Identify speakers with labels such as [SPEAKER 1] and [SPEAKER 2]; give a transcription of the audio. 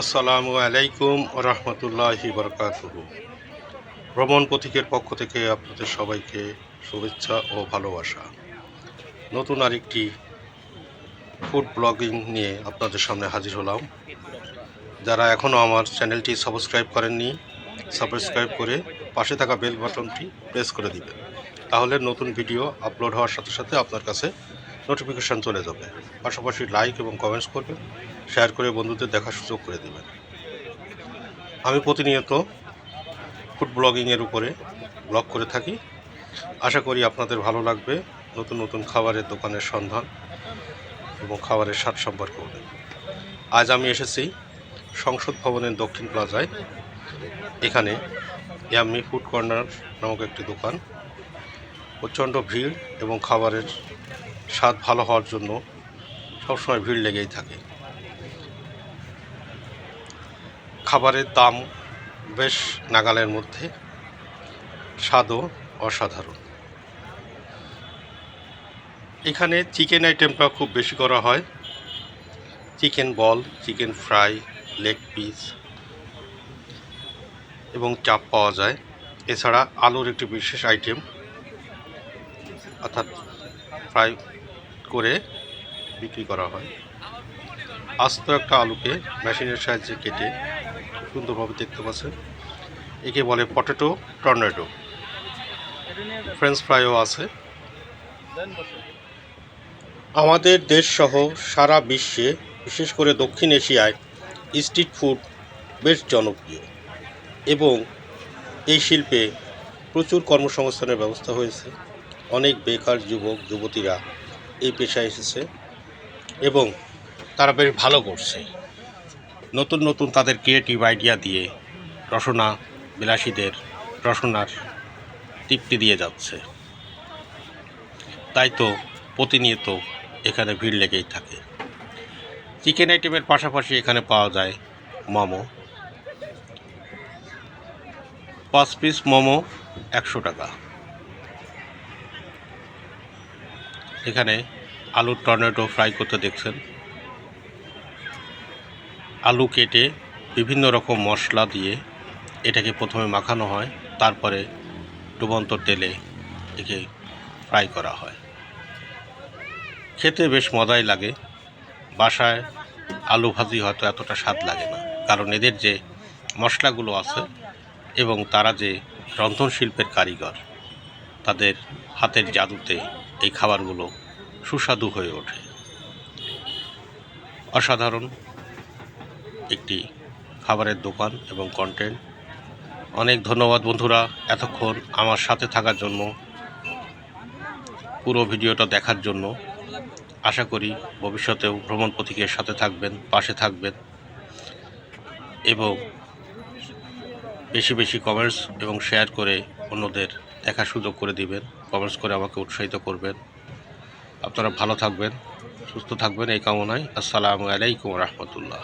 [SPEAKER 1] আসসালামু আলাইকুম রহমতুল্লাহি বরকাতুহু। ভ্রমণ পথিকের পক্ষ থেকে আপনাদের সবাইকে শুভেচ্ছা ও ভালোবাসা। নতুন আরেকটি ফুড ব্লগিং নিয়ে আপনাদের সামনে হাজির হলাম। যারা এখনও আমার চ্যানেলটি সাবস্ক্রাইব করেননি, সাবস্ক্রাইব করে পাশে থাকা বেল বাটনটি প্রেস করে দিবেন। তাহলে নতুন ভিডিও আপলোড হওয়ার সাথে সাথে আপনার কাছে নোটিফিকেশান চলে যাবে। পাশাপাশি লাইক এবং কমেন্টস করবেন শেয়ার করে বন্ধুদের দেখার সুযোগ করে দেবেন। আমি প্রতিনিয়ত ফুড ব্লগিংয়ের উপরে ব্লগ করে থাকি। আশা করি আপনাদের ভালো লাগবে। নতুন নতুন খাবারের দোকানের সন্ধান এবং খাবারের স্বাদ সম্পর্ক আজ আমি এসেছি সংসদ ভবনের দক্ষিণ প্লাজায়। এখানে ইয়াম্মি ফুড কর্নার নামক একটি দোকান। প্রচণ্ড ভিড় এবং খাবারের স্বাদ ভালো হওয়ার জন্য সবসময় ভিড় লেগেই থাকে। খাবারের দাম বেশ নাগালের মধ্যে, স্বাদও অসাধারণ। এখানে চিকেন আইটেমটা খুব বেশি করা হয়। Chicken ball, chicken fry, leg piece এবং চাপ পাওয়া যায়। এছাড়া আলুর একটি বিশেষ আইটেম, অর্থাৎ ফ্রাই করে বিক্রি করা হয়। আস্ত একটা আলুকে মেশিনের সাহায্যে কেটে সুন্দরভাবে দেখতে পাচ্ছেন। একে বলে পটেটো টর্নেডো। ফ্রেঞ্চ ফ্রাইও আছে। আমাদের দেশসহ সারা বিশ্বে, বিশেষ করে দক্ষিণ এশিয়ায়, স্ট্রিট ফুড বেশ জনপ্রিয় এবং এই শিল্পে প্রচুর কর্মসংস্থানের ব্যবস্থা হয়েছে। অনেক বেকার যুবক, যুবতীরা এই পেশায় এসেছে এবং তারা বেশ ভালো করছে। নতুন নতুন তাদের ক্রিয়েটিভ আইডিয়া দিয়ে রসনা বিলাসীদের রসনার তৃপ্তি দিয়ে যাচ্ছে। তাই তো প্রতিনিয়ত এখানে ভিড় লেগেই থাকে। চিকেন আইটেমের পাশাপাশি এখানে পাওয়া যায় মোমো। পাঁচ পিস মোমো একশো টাকা। এখানে আলুর টর্নেটো ফ্রাই করতে দেখছেন। আলু কেটে বিভিন্ন রকম মশলা দিয়ে এটাকে প্রথমে মাখানো হয়, তারপরে ডুবন্ত তেলে একে ফ্রাই করা হয়। খেতে বেশ মজাই লাগে। বাসায় আলু ভাজি হয়তো এতটা স্বাদ লাগে না, কারণ এদের যে মশলাগুলো আছে এবং তারা যে রন্ধন শিল্পের কারিগর, তাদের হাতের জাদুতে এই খাবারগুলো সুস্বাদু হয়ে ওঠে। অসাধারণ একটি খাবারের দোকান এবং কন্টেন্ট অনেক ধন্যবাদ বন্ধুরা, এতক্ষণ আমার সাথে থাকার জন্য, পুরো ভিডিওটা দেখার জন্য। আশা করি ভবিষ্যতেও ভ্রমণ পথিকের সাথে থাকবেন, পাশে থাকবেন এবং বেশি বেশি কমেন্টস এবং শেয়ার করে অন্যদের দেখার সুযোগ করে দিবেন কমেন্টস করে আমাকে উৎসাহিত করবেন। আপনারা ভালো থাকবেন, সুস্থ থাকবেন এই কামনায়। আসসালামু আলাইকুম রহমতুল্লাহ।